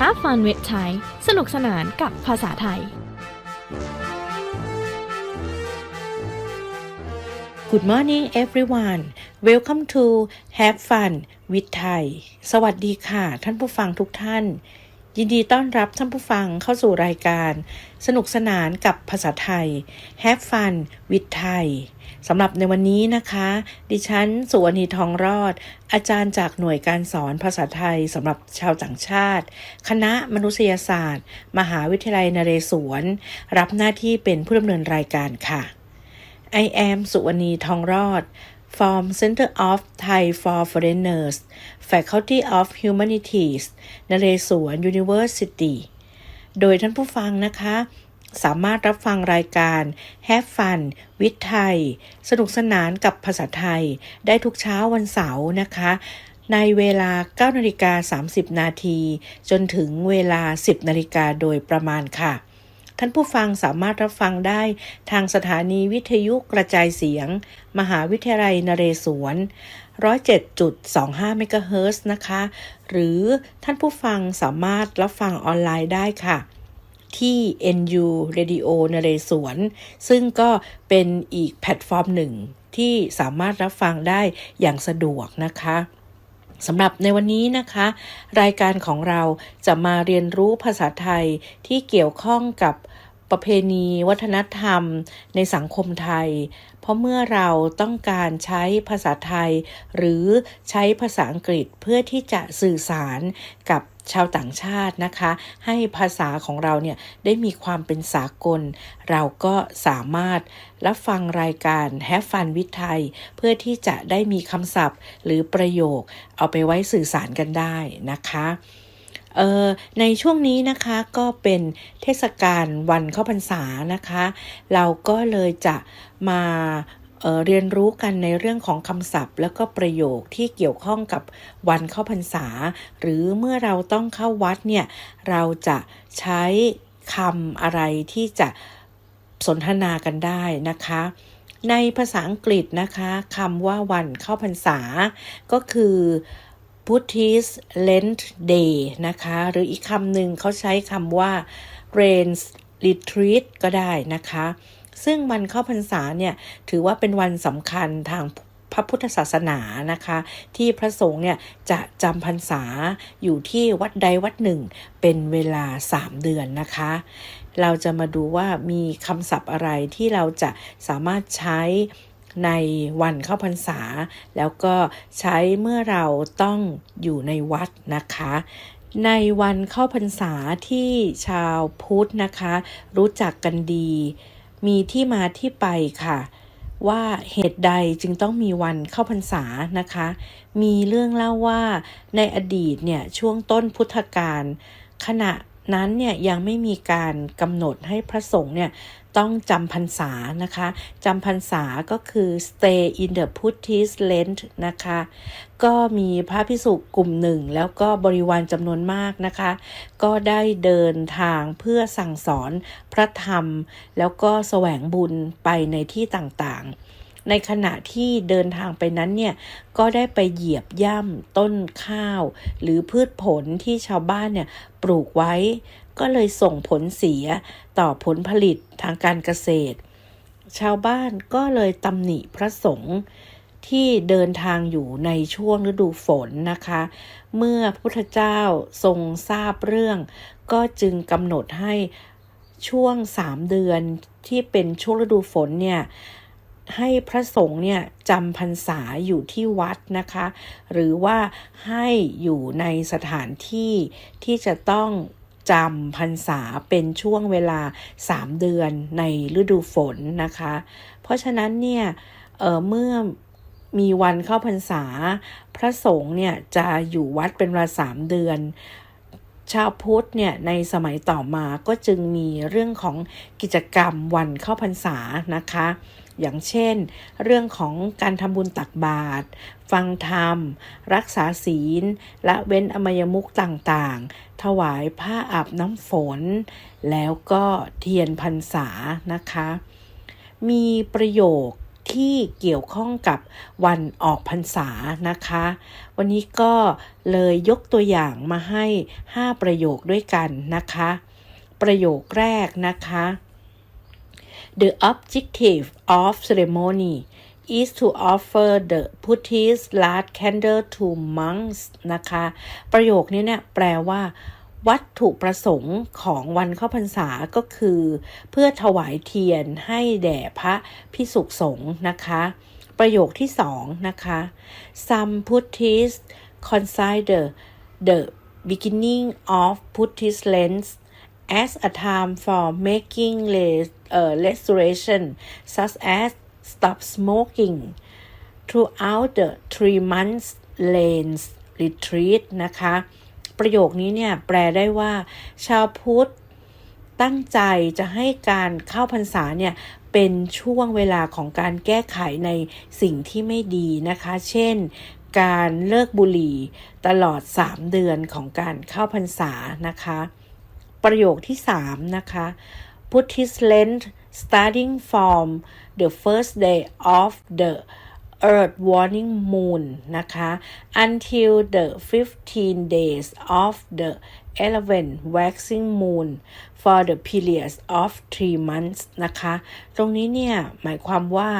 Have fun with Thai สนุกสนานกับภาษาไทย Good morning everyone Welcome to Have Fun with Thai สวัสดีค่ะ ท่านผู้ฟังทุกท่าน ยินดีต้อนรับท่านผู้ฟังเข้าสู่รายการ สนุกสนานกับภาษาไทย Have Fun with Thai สำหรับในวันนี้นะคะ ดิฉันสุวรรณีทองรอด อาจารย์จากหน่วยการสอนภาษาไทยสำหรับชาวต่างชาติ คณะมนุษยศาสตร์ มหาวิทยาลัยนเรศวร รับหน้าที่เป็นผู้ดำเนินรายการค่ะ I am สุวรรณีทองรอด from Center of Thai for Foreigners Faculty of Humanities นเรศวร University โดยท่านผู้ฟังนะคะ สามารถรับฟังรายการ Have Fun with Thai สนุกสนานกับภาษาไทย ได้ทุกเช้าวันเสาร์นะคะ ในเวลา9นาฬิกา30 นาที จนถึงเวลา 10นาฬิกาโดยประมาณค่ะ ท่านผู้ฟังสามารถรับฟังได้ทางสถานีวิทยุกระจายเสียง มหาวิทยาลัยนเรศวร 107.25 เมกะเฮิรตซ์นะคะ หรือท่านผู้ฟังสามารถรับฟังออนไลน์ได้ค่ะ ที่ NU Radio นเรศวร ซึ่งก็เป็นอีกแพลตฟอร์มหนึ่งที่สามารถรับฟังได้อย่างสะดวกนะคะสำหรับในวันนี้นะคะ รายการของเราจะมาเรียนรู้ภาษาไทยที่เกี่ยวข้องกับ ประเพณี วัฒนธรรม ในสังคมไทย เพราะเมื่อเราต้องการใช้ภาษาไทย หรือใช้ภาษาอังกฤษเพื่อที่จะสื่อสารกับชาวต่างชาตินะคะ ให้ภาษาของเราเนี่ยได้มีความเป็นสากล เราก็สามารถรับฟังรายการ Have Fun with Thai เพื่อที่จะได้มีคำศัพท์หรือประโยค เอาไปไว้สื่อสารกันได้นะคะ เออในช่วงนี้นะคะก็เป็นเทศกาลวันเข้าพรรษานะคะ เราก็เลยจะมาเเรียนรู้กันในเรื่องของคำศัพท์ แล้วก็ประโยคที่เกี่ยวข้องกับวันเข้าพรรษา หรือเมื่อเราต้องเข้าวัดเนี่ยเราจะใช้คำอะไรที่จะสนทนากันได้นะคะในภาษาอังกฤษนะคะคำว่าวันเข้าพรรษา ก็คือ Buddhist Lent Day นะคะ หรืออีกคำหนึ่งเขาใช้คำว่า Rains Retreat ก็ได้นะคะ ซึ่งวันเข้าพรรษาเนี่ยถือว่าเป็นวันสำคัญทางพระพุทธศาสนานะคะ ที่พระสงฆ์เนี่ยจะจำพรรษาอยู่ที่วัดใดวัดหนึ่ง เป็นเวลา 3 เดือนนะคะ เราจะมาดูว่ามีคำศัพท์อะไรที่เราจะสามารถใช้ ในวันเข้าพรรษา แล้วก็ใช้เมื่อเราต้องอยู่ในวัดนะคะ ในวันเข้าพรรษาที่ชาวพุทธนะคะ รู้จักกันดี มีที่มาที่ไปค่ะ ว่าเหตุใดจึงต้องมีวันเข้าพรรษานะคะ มีเรื่องเล่าว่าในอดีตเนี่ยช่วงต้นพุทธกาลขณะ นั้นเนี่ยยังไม่มีการกำหนดให้พระสงฆ์เนี่ยต้องจำพรรษานะคะจำพรรษาก็คือ stay in the Buddhist Lent นะคะ ก็มีพระพิสุกลุ่มหนึ่ง แล้วก็บริวารจำนวนมากนะคะ ก็ได้เดินทางเพื่อสั่งสอนพระธรรม แล้วก็แสวงบุญไปในที่ต่างๆ ในขณะที่เดินทางไปนั้นเนี่ยก็ได้ไปเหยียบย่ำต้นข้าว หรือพืชผลที่ชาวบ้านเนี่ยปลูกไว้ ก็เลยส่งผลเสียต่อผลผลิตทางการเกษตร ชาวบ้านก็เลยตำหนิพระสงฆ์ที่เดินทางอยู่ในช่วงฤดูฝนนะคะ เมื่อพระพุทธเจ้าทรงทราบเรื่อง ก็จึงกำหนดให้ช่วงสามเดือนที่เป็นช่วงฤดูฝนเนี่ย ให้พระสงฆ์เนี่ยจำพรรษาอยู่ที่วัดนะคะ หรือว่าให้อยู่ในสถานที่ที่จะต้องจำพรรษาเป็นช่วงเวลา 3 เดือนในฤดูฝนนะคะ เพราะฉะนั้นเนี่ยเเมื่อมีวันเข้าพรรษา พระสงฆ์เนี่ยจะอยู่วัดเป็นเวลาสามเดือน ชาวพุทธเนี่ยในสมัยต่อมาก็จึงมีเรื่องของกิจกรรมวันเข้าพรรษานะคะ อย่างเช่น เรื่องของการทำบุญตักบาตรฟังธรรม รักษาศีล และเว้นอมยมุกต่างๆ ถวายผ้าอาบน้ำฝน แล้วก็เทียนพรรษานะคะ มีประโยคที่เกี่ยวข้องกับวันออกพรรษานะคะ วันนี้ก็เลยยกตัวอย่างมาให้ 5 ประโยคด้วยกันนะคะ ประโยคแรกนะคะ The objective of ceremony is to offer the Buddhist last candle to monks นะคะ ประโยคนี้เนี่ยแปลว่าวัตถุประสงค์ของวันเข้าพรรษาก็คือ เพื่อถวายเทียนให้แด่พระพิสุสงฆ์นะคะ ประโยคที่สองนะคะ Some Buddhists consider the beginning of Buddhist Lent as a time for making re- uh, restoration such as stop smoking throughout the three months Lent retreat นะคะ ประโยคนี้เนี่ยแปลได้ว่า ชาวพุทธตั้งใจจะให้การเข้าพรรษาเนี่ยเป็นช่วงเวลาของการแก้ไขในสิ่งที่ไม่ดีนะคะ เช่น การเลิกบุหรี่ตลอด 3 เดือนของการเข้าพรรษานะคะ ประโยคที่ 3 นะคะ Buddhist Lent starting from the first day of the earth warning moon นะคะ until the 15 days of the 11 waxing moon for the period of 3 months นะคะ ตรงนี้เนี่ย หมายความว่า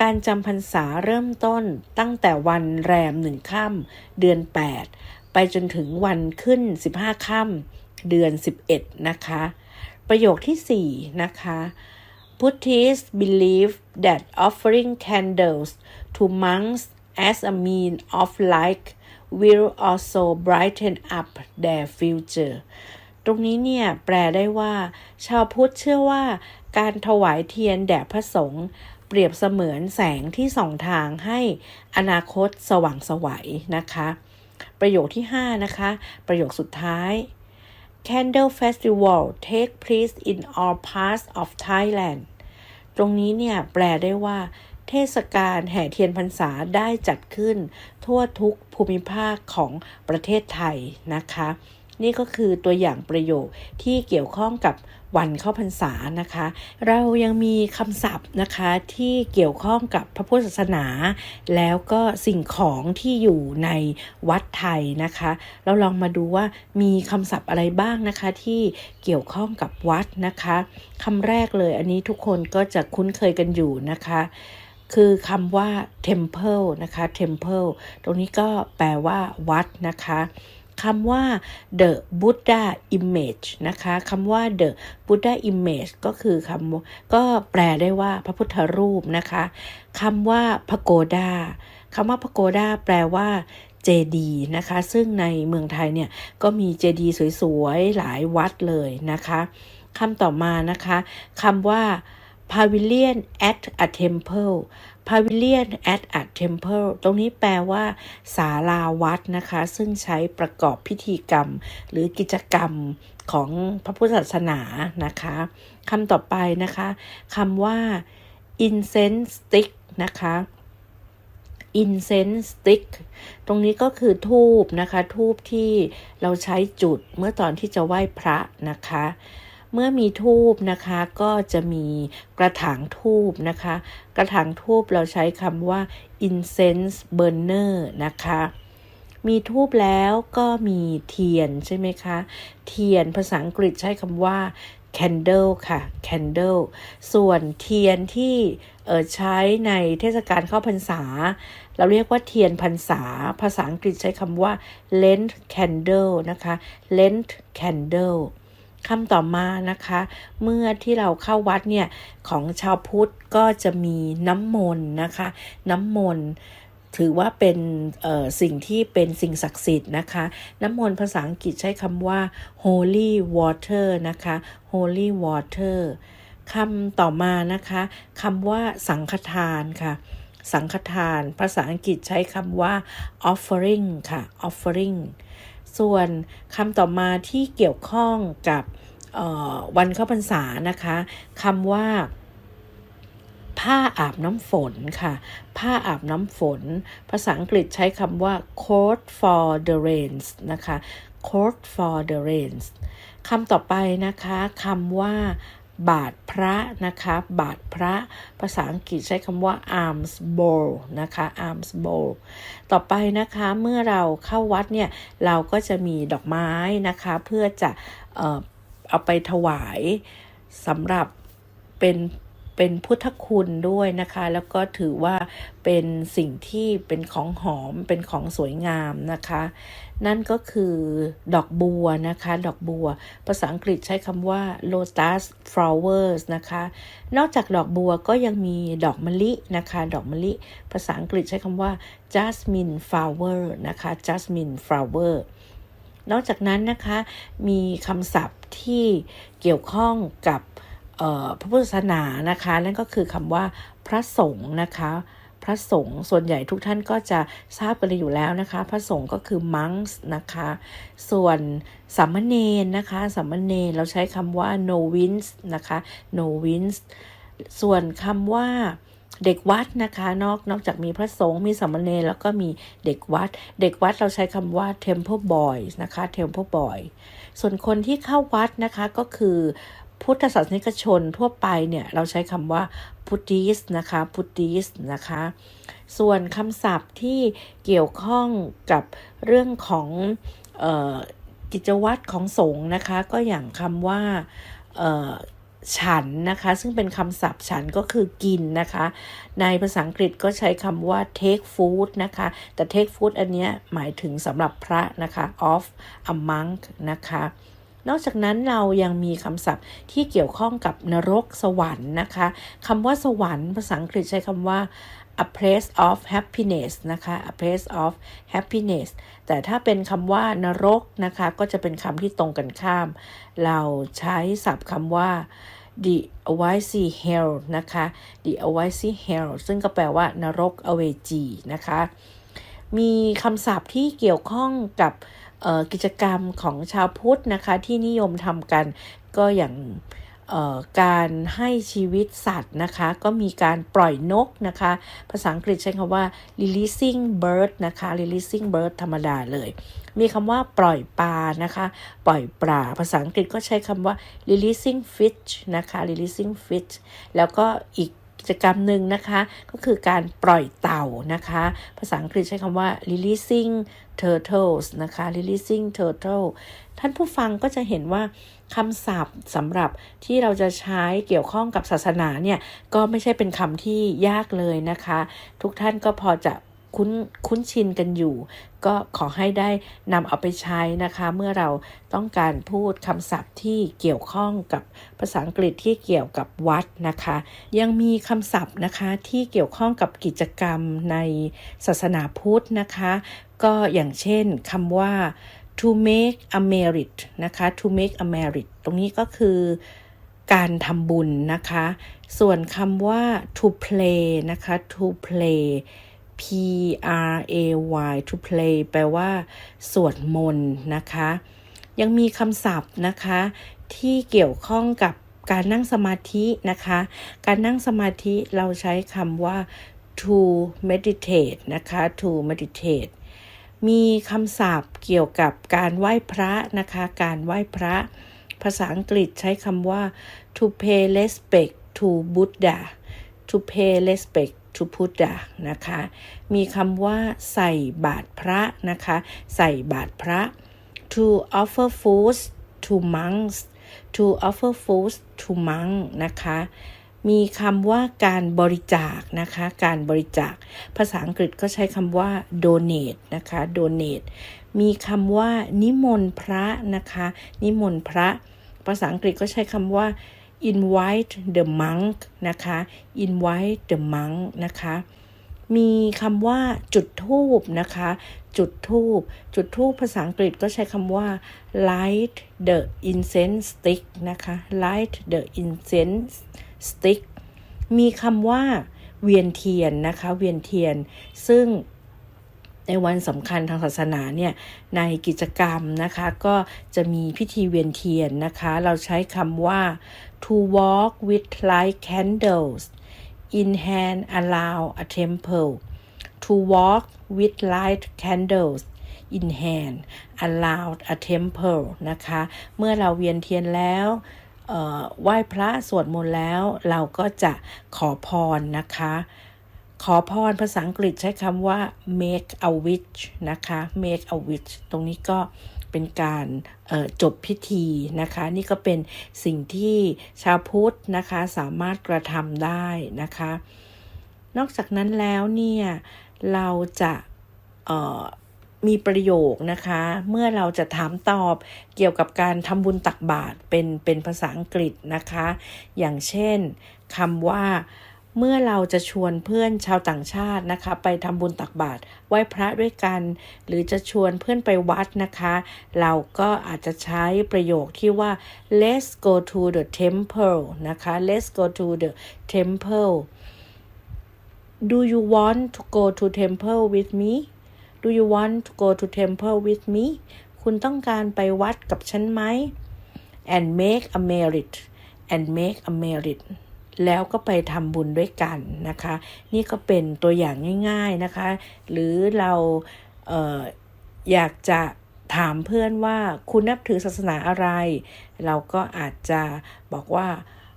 การจำพรรษาเริ่มต้นตั้งแต่วันแรมหนึ่งค่ำเดือน 8 ไปจนถึงวันขึ้น 15ค่ำ เดือน 11 นะคะ ประโยคที่ 4 นะคะ Buddhists believe that offering candles to monks as a mean of light will also brighten up their future ตรงนี้เนี่ย แปลได้ว่า ชาวพุทธเชื่อว่าการถวายเทียนแด่พระสงฆ์เปรียบเสมือนแสงที่ส่องทางให้อนาคตสว่างสวัยนะคะ ประโยคที่ 5 นะคะ ประโยคสุดท้าย Candle Festival take place in all parts of Thailand ตรงนี้เนี่ยแปลได้ว่า เทศกาลแห่เทียนพรรษาได้จัดขึ้น ทั่วทุกภูมิภาคของประเทศไทยนะคะ นี่ก็คือตัวอย่างประโยคที่เกี่ยวข้องกับวันเข้าพรรษานะคะ เรายังมีคำศัพท์นะคะที่เกี่ยวข้องกับพระพุทธศาสนา แล้วก็สิ่งของที่อยู่ในวัดไทยนะคะ เราลองมาดูว่ามีคำศัพท์อะไรบ้างนะคะที่เกี่ยวข้องกับวัดนะคะคำแรกเลยอันนี้ทุกคนก็จะคุ้นเคยกันอยู่นะคะคือคำว่า temple นะคะ temple ตรงนี้ก็แปลว่าวัดนะคะ คำว่า the Buddha image นะคะคำว่า the Buddha image ก็คือคำก็แปลได้ว่าพระพุทธรูปนะคะคำว่า pagoda คำว่า pagoda แปลว่าเจดีนะคะ ซึ่งในเมืองไทยเนี่ยก็มีเจดีสวยๆ หลายวัดเลยนะคะคำต่อมานะคะคำว่า pavilion at a temple pavilion at a temple ตรงนี้แปลว่าศาลาวัดนะคะ ซึ่งใช้ประกอบพิธีกรรม หรือกิจกรรมของพระพุทธศาสนานะคะคำต่อไปนะคะคำว่า incense stick นะคะ incense stick ตรงนี้ก็คือทูบนะคะ ทูบที่เราใช้จุดเมื่อตอนที่จะไหว้พระนะคะ เมื่อมีทูบนะคะก็จะมีกระถางทูบนะคะ กระถางทูบเราใช้คำว่า incense burner นะคะ มีทูบแล้วก็มีเทียนใช่ไหมคะ เทียนภาษาอังกฤษใช้คำว่า candle ค่ะ candle ส่วนเทียนที่ใช้ในเทศกาลเข้าพรรษา เราเรียกว่าเทียนพรรษา ภาษาอังกฤษใช้คำว่า Lent candle นะคะ Lent candle คำต่อมานะคะ เมื่อที่เราเข้าวัดเนี่ยของชาวพุทธก็จะมีน้ำมนต์นะคะ น้ำมนต์ถือว่าเป็นสิ่งที่เป็นสิ่งศักดิ์สิทธิ์นะคะ น้ำมนต์ภาษาอังกฤษใช้คำว่า holy water นะคะ holy water คำต่อมานะคะคำว่าสังฆทานค่ะ สังฆทาน ภาษาอังกฤษใช้คำว่า offering ค่ะ offering ส่วนคำต่อมาที่เกี่ยวข้องกับวันเข้าพรรษานะคะคำว่า ผ้าอาบน้ำฝนค่ะ ผ้าอาบน้ำฝน ภาษาอังกฤษใช้คำว่า coat for the rains นะคะ coat for the rains คำต่อไปนะคะคำว่า บาทพระนะคะบาทพระภาษาอังกฤษใช้คำว่า arms bowl นะคะ arms bowl ต่อไปนะคะเมื่อเราเข้าวัดเนี่ยเราก็จะมีดอกไม้นะคะเพื่อจะเออเอาไปถวายสำหรับเป็นเป็นพุทธคุณด้วยนะคะ แล้วก็ถือว่าเป็นสิ่งที่เป็นของหอมเป็นของสวยงามนะคะ นั่นก็คือดอกบัวนะคะ ดอกบัว ภาษาอังกฤษใช้คำว่า lotus flowers นะคะ นอกจากดอกบัวก็ยังมีดอกมะลินะคะ ดอกมะลิ ภาษาอังกฤษใช้คำว่า jasmine flower นะคะ jasmine flower นอกจากนั้นนะคะมีคำศัพท์ที่เกี่ยวข้องกับพระพุทธศาสนานะคะ นั่นก็คือคำว่าพระสงฆ์นะคะ ระสงฆ์ส่วนใหญ่ทุกท่านก็จะทราบกันอยู่แล้วนะคะ พระสงฆ์ก็คือ monks นะคะ ส่วนสามเณรนะคะสามเณรเราใช้คำว่า novice นะคะ novice ส่วนคำว่าเด็กวัดนะคะนอกนอกจากมีพระสงฆ์มีสามเณรแล้วก็มีเด็กวัด เด็กวัดเราใช้คำว่า temple boys นะคะ temple boy ส่วนคนที่เข้าวัดนะคะก็คือ พุทธศาสนิกชนทั่วไปเนี่ยเราใช้คำว่า Buddhist นะคะ Buddhist นะคะ ส่วนคำศัพท์ที่เกี่ยวข้องกับเรื่องของกิจวัตรของสงฆ์นะคะ ก็อย่างคำว่าฉันนะคะ ซึ่งเป็นคำศัพท์ฉันก็คือกินนะคะ ในภาษาอังกฤษก็ใช้คำว่า take food นะคะ แต่ take food อันเนี้ยหมายถึงสำหรับพระนะคะ of a monk นะคะ นอกจากนั้นเรายังมีคำศัพท์ที่เกี่ยวข้องกับนรกสวรรค์นะคะคำว่าสวรรค์ภาษาอังกฤษใช้คำว่า a place of happiness นะคะ a place of happiness แต่ถ้าเป็นคำว่านรกนะคะ ก็จะเป็นคำที่ตรงกันข้าม เราใช้ศัพท์คำว่า the avicii hell นะคะ the avicii hell ซึ่งก็แปลว่านรกอเวจีนะคะ มีคำศัพท์ที่เกี่ยวข้องกับ กิจกรรมของชาวพุทธนะคะที่นิยมทำกันก็อย่างการให้ชีวิตสัตว์นะคะ ก็มีการปล่อยนกนะคะ ภาษาอังกฤษใช้คำว่า releasing bird นะคะ releasing bird ธรรมดาเลย มีคำว่าปล่อยปลานะคะ ปล่อยปลา ภาษาอังกฤษก็ใช้คำว่า releasing fish นะคะ releasing fish แล้วก็อีกกิจกรรมหนึ่งนะคะ ก็คือการปล่อยเต่านะคะ ภาษาอังกฤษใช้คำว่า releasing turtles นะคะ releasing turtle ท่านผู้ฟังก็จะเห็นว่าคำศัพท์สำหรับที่เราจะใช้เกี่ยวข้องกับศาสนาเนี่ย ก็ไม่ใช่เป็นคำที่ยากเลยนะคะ ทุกท่านก็พอจะ คุ้นคุ้นชินกันอยู่ ก็ขอให้ได้นำเอาไปใช้นะคะ เมื่อเราต้องการพูดคำศัพท์ที่เกี่ยวข้องกับภาษาอังกฤษที่เกี่ยวกับวัดนะคะ ยังมีคำศัพท์นะคะที่เกี่ยวข้องกับกิจกรรมในศาสนาพุทธนะคะ ก็อย่างเช่นคำว่า to make a merit นะคะ to make a merit ตรงนี้ก็คือการทำบุญนะคะ ส่วนคำว่า to play นะคะ to play P R A Y to play แปลว่า สวดมนต์นะคะ ยังมีคำศัพท์นะคะ ที่เกี่ยวข้องกับการนั่งสมาธินะคะ การนั่งสมาธิเราใช้คำว่า to meditate นะคะ to meditate มีคำศัพท์เกี่ยวกับการไหว้พระนะคะ การไหว้พระ ภาษาอังกฤษใช้คำว่า to pay respect to Buddha to pay respect to Buddha นะคะ มีคำว่าใส่บาตรพระนะคะ ใส่บาตรพระ to offer food to monks to offer food to monk นะคะ มีคำว่าการบริจาคนะคะ การบริจาค ภาษาอังกฤษก็ใช้คำว่า donate นะคะ donate มีคำว่านิมนต์พระนะคะ นิมนต์พระ ภาษาอังกฤษก็ใช้คำว่า invite the monk นะคะ invite the monk นะคะ มีคำว่าจุดธูปนะคะ จุดธูปจุดธูปภาษาอังกฤษก็ใช้คำว่า light the incense stick นะคะ light the incense stick มีคำว่าเวียนเทียนนะคะ เวียนเทียน ซึ่งในวันสำคัญทางศาสนาเนี่ย ในกิจกรรมนะคะ ก็จะมีพิธีเวียนเทียนนะคะ เราใช้คำว่า to walk with light candles in hand around a temple to walk with light candles in hand around a temple นะคะ เมื่อเราเวียนเทียนแล้วเอ่อไหว้พระสวดมนต์แล้วเราก็จะขอพรนะคะ ขอพรภาษาอังกฤษใช้คำว่า make a wish นะคะ make a wish ตรงนี้ก็ เป็นการจบพิธีนะคะ นี่ก็เป็นสิ่งที่ชาวพุทธนะคะสามารถกระทำได้นะคะ นอกจากนั้นแล้วเนี่ยเราจะมีประโยคนะคะ เมื่อเราจะถามตอบเกี่ยวกับการทำบุญตักบาตรเป็นเป็นภาษาอังกฤษนะคะ อย่างเช่นคำว่า เมื่อเราจะชวนเพื่อนชาวต่างชาตินะคะ ไปทำบุญตักบาตรไหว้พระด้วยกัน หรือจะชวนเพื่อนไปวัดนะคะ เราก็อาจจะใช้ประโยคที่ว่า let's go to the temple นะคะ let's go to the temple Do you want to go to temple with me Do you want to go to temple with me คุณต้องการไปวัดกับฉันไหม and make a merit and make a merit แล้วก็ไปทำบุญด้วยกันนะคะ นี่ก็เป็นตัวอย่างง่ายๆนะคะ หรือเราเอออยากจะถามเพื่อนว่าคุณนับถือศาสนาอะไร เราก็อาจจะบอกว่า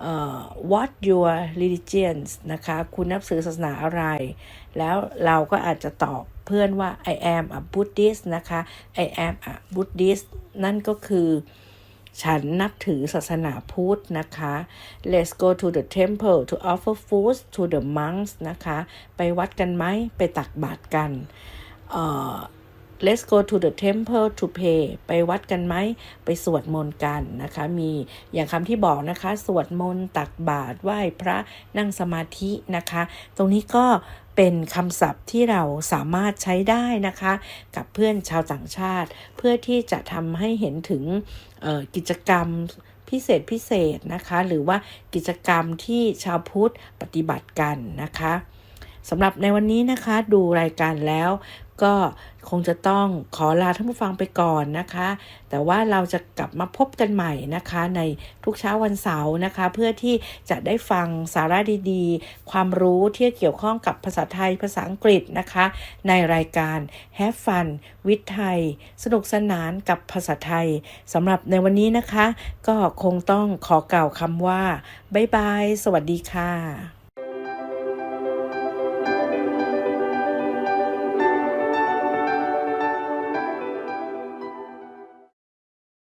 เอ่อ what your religion นะคะ คุณนับถือศาสนาอะไร แล้วเราก็อาจจะตอบเพื่อนว่า I am a Buddhist นะคะ I am a Buddhist นั่นก็คือ ฉันนับถือศาสนาพุทธนะคะ Let's go to the temple to offer food to the monks นะคะ ไปวัดกันไหม ไปตักบาตรกันเอ่อ Let's go to the temple to pray ไปวัดกันไหม ไปสวดมนต์กันนะคะ มีอย่างคำที่บอกนะคะ สวดมนต์ตักบาตรไหว้พระนั่งสมาธินะคะ ตรงนี้ก็เป็นคำศัพท์ที่เราสามารถใช้ได้นะคะ กับเพื่อนชาวต่างชาติ เพื่อที่จะทำให้เห็นถึงกิจกรรมพิเศษพิเศษนะคะ หรือว่ากิจกรรมที่ชาวพุทธปฏิบัติกันนะคะสำหรับในวันนี้นะคะดูรายการแล้ว ก็คงจะต้องขอลาท่านผู้ฟังไปก่อนนะคะ แต่ว่าเราจะกลับมาพบกันใหม่นะคะ ในทุกเช้าวันเสาร์นะคะ เพื่อที่จะได้ฟังสาระดีๆ ความรู้ที่เกี่ยวข้องกับภาษาไทยภาษาอังกฤษนะคะ ในรายการ Have Fun วิทย์ไทยสนุกสนานกับภาษาไทยสำหรับในวันนี้นะคะ ก็คงต้องขอกล่าวคำว่าบ๊ายบาย สวัสดีค่ะ